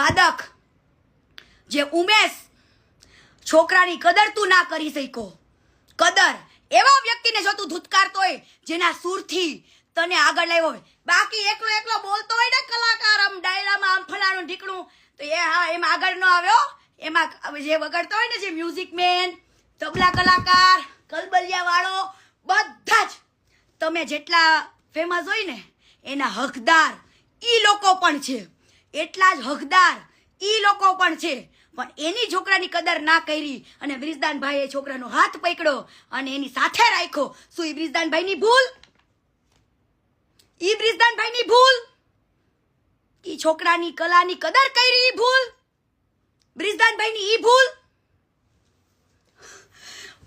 વાદક, જે ઉમેશ છોકરાની કદર તું ના કરી શક્યો. કદર એવા વ્યક્તિને જો તું ધૂતકારતો હોય, જેના સુરથી તને આગળ લાવ્યો હોય. બાકી એકલો એકલો બોલતો હોય ને કલાકાર, આમ ડાયરામાં, આમ ફલાણું ઢીકણું, તો એ હા, એમાં આગળ ન આવ્યો. એમાં જે વગડતો હોય ને જે મ્યુઝિક મેન તબલા કલાકાર કલબલિયા વાળો બધા જ તમે જેટલા ફેમસ હોય ને, એના હકદાર ઈ લોકો પણ છે. એટલા જ હકદાર ઈ લોકો પણ છે. પણ એની છોકરાની કદર ના કરી અને બ્રિજદાનભાઈએ છોકરાનો હાથ પકડ્યો અને એની સાથે રાખ્યો. શું ઈ બ્રિજદાનભાઈની ભૂલ? ઈ બ્રિજદાનભાઈની ભૂલ? ઈ છોકરાની કલાની કદર કરી ઈ ભૂલ? બ્રિજદાનભાઈની ઈ ભૂલ?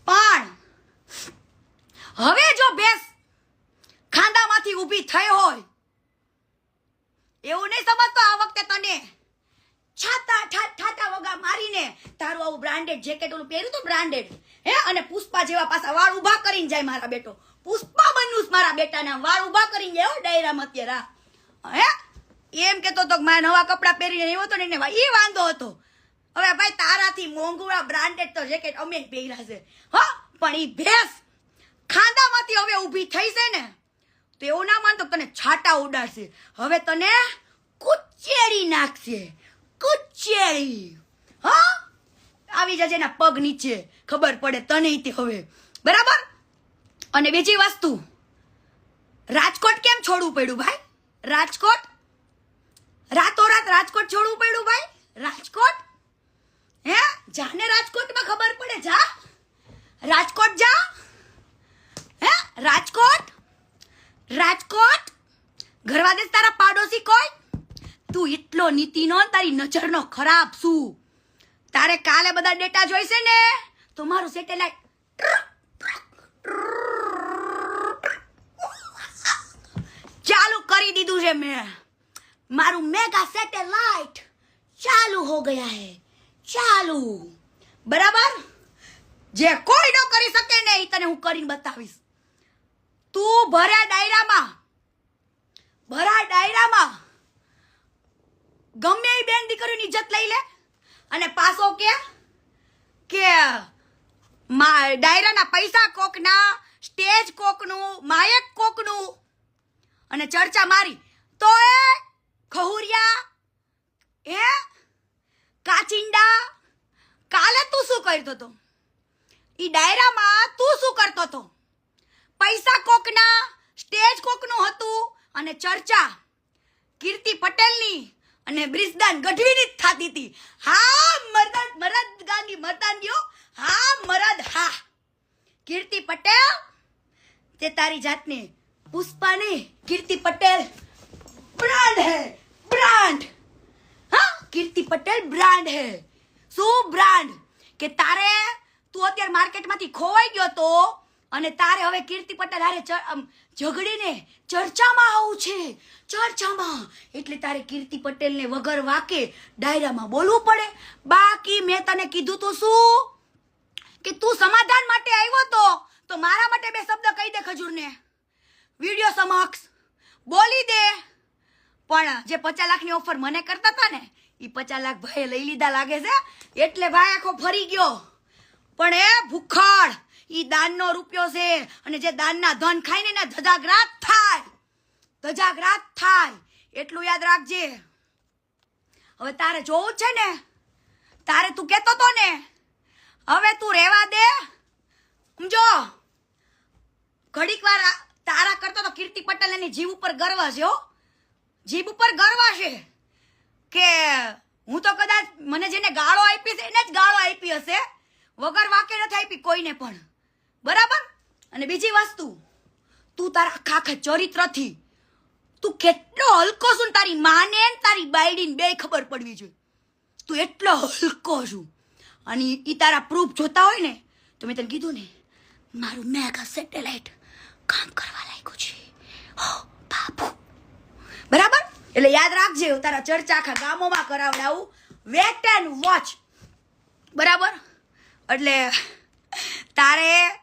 પણ હવે જો ભેંસ ખાંદામાંથી ઊભી થઈ હોય એવું નહીં સમજતો આ વખતે તને. છાતા ઠાટા વગા મારીને તારું આવું બ્રાન્ડેડ જેકેટ ઓલું પહેર્યું તો બ્રાન્ડેડ હે? અને પુષ્પા જેવા પાછા વાળ ઊભા કરીને જાય મારા બેટો. પુષ્પા બન્યું મારા બેટાના. વાળ ઊભા કરીને જાય ડાયરામાં અત્યારે. હે? એમ કેતો તો મારા નવા કપડાં પહેરીને એવો તો ને એ વાંધો હતો. હવે ભાઈ તારાથી મોંઘુડા બ્રાન્ડેડ તો જેકેટ અમે પહેર્યા છે. હા? પણ એ ભેસ ખાંદામાંથી હવે ઊભી થઈ છે ને. તો એવું ના માનતો કે તને છાટા ઉડાડશે. હવે તને કુચેડી નાખશે. કુચેડી હા? આવી જજે એના પગ નીચે. ખબર પડે તને તે હવે. બરાબર? અને બીજી વસ્તુ. રાજકોટ કેમ છોડવું પડ્યું ભાઈ? રાજકોટ? રાતોરાત રાજકોટ છોડવું પડ્યું ભાઈ? રાજકોટ? હે? જાને રાજકોટમાં ખબર પડે જા. રાજકોટ જા. હે? રાજકોટ ઘરવા દેશ તારા પાડોશી કોઈ? તું એટલો નીતિનો તારી નજરનો ખરાબ શું તારે કાલે બધા ડેટા જોઈશે ને, તો મારું સેટેલાઇટ ચાલુ કરી દીધું છે મેં. મારું મેગા સેટેલાઇટ ચાલુ હો ગયા હે. ચાલુ. બરાબર? જે કોઈ ન કરી શકે ને એ તને હું કરીને બતાવીશ. તું ભર્યા ડાયરામાં ભરા ડાયરામાં ગમે એ બેન દીકરીની ઇજ્જત લઈ લે અને પાછો કે કે ડાયરાના પૈસા કોકના, સ્ટેજ કોકનું, માયક કોકનું અને ચર્ચા મારી. તો એ ખહુરિયા, એ કાચિંડા, કાલે તું શું કરતો હતો? ઈ ડાયરામાં તું શું કરતો હતો? પૈસા કોકના અને ચર્ચા. કીર્તિ પટેલની અને બ્રિજદાન ગઢવીની જ થતી હતી. હા, મરદ મરદ ગાંધી, મરદાનીઓ. હા, મરદ, હા. કીર્તિ પટેલ, તે તારી જાતને પુષ્પા ને કીર્તિ પટેલ બ્રાન્ડ હે, બ્રાન્ડ. હા, કીર્તિ પટેલ બ્રાન્ડ હે. શું બ્રાન્ડ? કે તારે તું અત્યારે માર્કેટમાંથી ખોવાઈ ગયો તો અને તારે હવે કીર્તિ પટેલ હારે ઝઘડીને ચર્ચામાં આવું છે. ચર્ચામાં. એટલે તારે કીર્તિ પટેલને વગર વાકે ડાયરામાં બોલવું પડે. બાકી મેં તને કીધું તો શું? કે તું સમાધાન માટે આવ્યો તો તો મારા માટે બે શબ્દ કહી દે ખજૂરને. વીડિયો સમક્ષ બોલી દે. પણ જે પચાસ લાખની ઓફર મને કરતા હતા ને એ પચાસ લાખ ભાઈએ લઈ લીધા લાગે છે. એટલે ભાઈ આખો ફરી ગયો. પણ એ ભૂખડ. ઈ દાનનો રૂપિયો છે. અને જે દાનના ધન ખાય ને એના ધજાગરાત થાય. ધજાગ્રાત થાય. એટલું યાદ રાખજે. હવે તારે જોવું છે ને? તારે તું કહેતો તો ને? હવે તું રહેવા દે. સમજો? ઘડીક વાર તારા કરતો તો કીર્તિ પટેલ એની જીવ ઉપર ગર્વ છે હો. જીભ ઉપર ગર્વ છે કે હું તો કદાચ મને જેને ગાળો આપી છે, એને જ ગાળો આપી હશે. વગર વાકે નથી આપી કોઈને પણ. બરાબર? અને બીજી વસ્તુ, તું તારા આખા ચરિત્રથી, તું કેટલો હલકો છું તારી માને તારી બાયડીને બે ખબર પડવી જોઈએ. તું એટલો હલકો છું. અને એ તારા પ્રૂફ જોતા હોય ને, તો મેં તને કીધું ને, મારું મેગા સેટેલાઇટ કામ કરવા લાગ્યું છે. હો, બાપુ. બરાબર? એટલે યાદ રાખજે, હું તારા ચર્ચા આખા ગામોમાં કરાવડાવું. વેટ એન્ડ વોચ બરાબર? એટલે તારે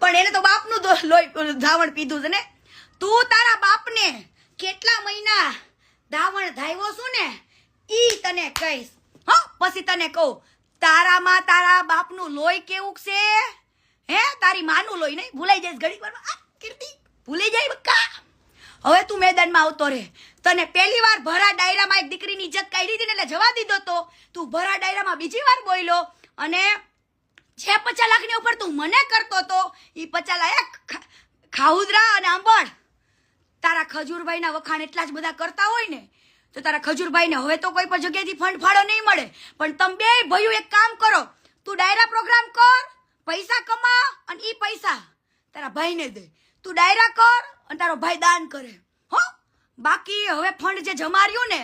પણ એને તો બાપનું લોહી ધાવણ પીધું છે ને. તું તારા બાપને કેટલા મહિના ધાવણ ધાવ્યો છું ને, ઈ તને કહીશ. હો, પછી તને કહું, તારામાં તારા બાપનું લોહી કેવું છે? હે, તારી માનું લોહી નહીં, ભૂલાઈ જઈશ ઘડી વાર કીર્તિ, ભૂલી જાય બક્કા હવે તું મેદાનમાં આવતો રે તને પહેલી વાર ભરા ડાયરામાં એક દીકરીની ઇજ્જત કાઢી હતી ને એટલે જવા દીધો તો, તું ભરા ડાયરામાં બીજી વાર બોલ્યો અને છે પચાસ લાખની ઉપર તું મને કરતો તો એ પચાસ લાખ ખાઉદરા અને આંબળ. તારા ખજૂરભાઈના વખાણ એટલા જ બધા કરતા હોય ને, તો તારા ખજૂરભાઈને હવે તો કોઈ પણ જગ્યાએથી ફંડ ફાળો નહીં મળે. પણ તમે બે ભયું એક કામ કરો, તું ડાયરા પ્રોગ્રામ કર, પૈસા કમા અને ઈ પૈસા તારા ભાઈને દે. તું ડાયરા કર અને તારો ભાઈ દાન કરે. હો? બાકી હવે ફંડ જે જમાર્યું ને,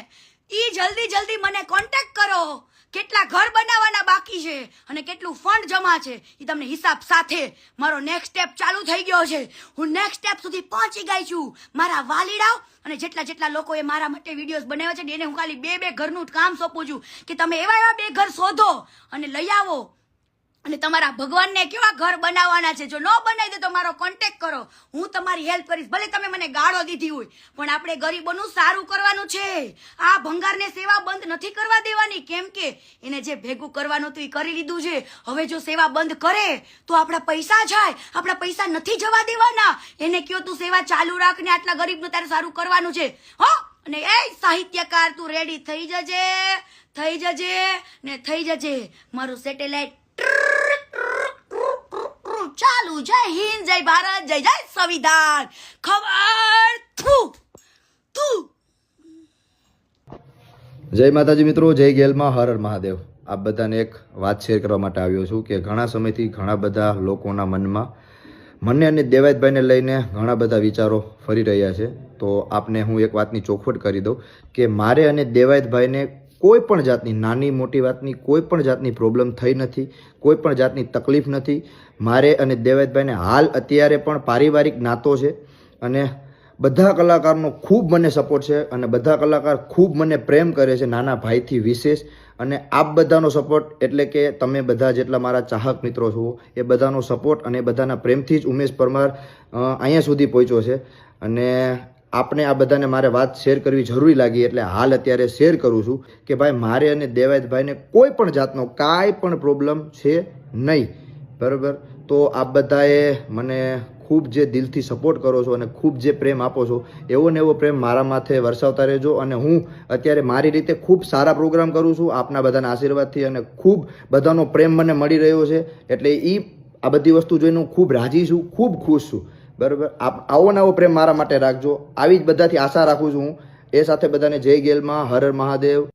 ઈ જલ્દી જલ્દી મને કોન્ટેક્ટ કરો. કેટલા ઘર બનાવવાના બાકી છે અને કેટલું ફંડ જમા છે એ તમને હિસાબ સાથે મારો નેક્સ્ટ સ્ટેપ ચાલુ થઈ ગયો છે. હું નેક્સ્ટ સ્ટેપ સુધી પહોંચી ગઈ છું. મારા વાલીડાઓ અને જેટલા જેટલા લોકોએ મારા માટે વિડીયોઝ બનાવ્યા છે એને હું ખાલી બે બે ઘરનું કામ સોંપું છું કે તમે એવા એવા બે ઘર શોધો અને લઈ આવો. અને તમારા ભગવાનને કેવા ઘર બનાવવાના છે? જો ન બનાવી દે તો મારો કોન્ટેક્ટ કરો. હું તમારી હેલ્પ કરીશ. ભલે તમે મને ગાળો દીધી હોય, પણ આપણે ગરીબોનું સારું કરવાનું છે. આ ભંગારને સેવા બંધ નથી કરવા દેવાની. કેમ કે એને જે ભેગું કરવાનું હતું એ કરી લીધું છે. હવે જો સેવા બંધ કરે, તો આપણા પૈસા જાય. આપણા પૈસા નથી જવા દેવાના. એને કયો તું સેવા ચાલુ રાખ ને આટલા ગરીબનું તારે સારું કરવાનું છે? હો? અને એ સાહિત્યકાર, તું રેડી થઈ જજે થઈ જજે ને થઈ જજે. મારું સેટેલાઇટ ચાલુ જય હિન્દ, જય ભારત, જય જય સંવિધાન. ખબર થુ થુ. જય માતાજી મિત્રો, જય ગેલમાં, હર હર મહાદેવ. આપ બધાને એક વાત શેર કરવા માટે આવ્યો છું કે ઘણા સમયથી ઘણા બધા લોકોના મનમાં મને અને દેવાયતભાઈને લઈને ઘણા બધા વિચારો ફરી રહ્યા છે. તો આપને હું એક વાતની ચોખવટ કરી દઉં કે મારે અને દેવાયતભાઈને કોઈ પણ જાતની નાની મોટી વાતની, કોઈ પણ જાતની પ્રોબ્લેમ થઈ નથી, કોઈ પણ જાતની તકલીફ નથી. મારે અને દેવાયતભાઈને હાલ અત્યારે પણ પારિવારિક નાતો છે અને બધા કલાકારનો ખૂબ મને સપોર્ટ છે અને બધા કલાકાર ખૂબ મને પ્રેમ કરે છે નાના ભાઈથી વિશેષ. અને આપ બધાનો સપોર્ટ એટલે કે તમે બધા જેટલા મારા ચાહક મિત્રો છો, એ બધાનો સપોર્ટ અને બધાના પ્રેમથી જ ઉમેશ પરમાર અહીંયા સુધી પહોંચ્યો છે. અને આપણે આ બધાને મારે વાત શેર કરવી જરૂરી લાગી એટલે હાલ અત્યારે શેર કરું છું કે ભાઈ, મારે અને દેવાયતભાઈને કોઈ પણ જાતનો કાંઈ પણ પ્રોબ્લેમ છે નહીં. બરાબર? તો આપ બધાએ મને ખૂબ જે દિલથી સપોર્ટ કરો છો અને ખૂબ જે પ્રેમ આપો છો, એવો ને એવો પ્રેમ મારા માથે વરસાવતા રહેજો અને હું અત્યારે મારી રીતે ખૂબ સારા પ્રોગ્રામ કરું છું આપના બધાના આશીર્વાદથી અને ખૂબ બધાનો પ્રેમ મને મળી રહ્યો છે. એટલે એ આ બધી વસ્તુ જોઈને હું ખૂબ રાજી છું, ખૂબ ખુશ છું. બરાબર? આપ આવો ને આવો પ્રેમ મારા માટે રાખજો. આવી જ બધાથી આશા રાખું છું. હું એ સાથે બધાને જય ગેલમાં, હર હર મહાદેવ.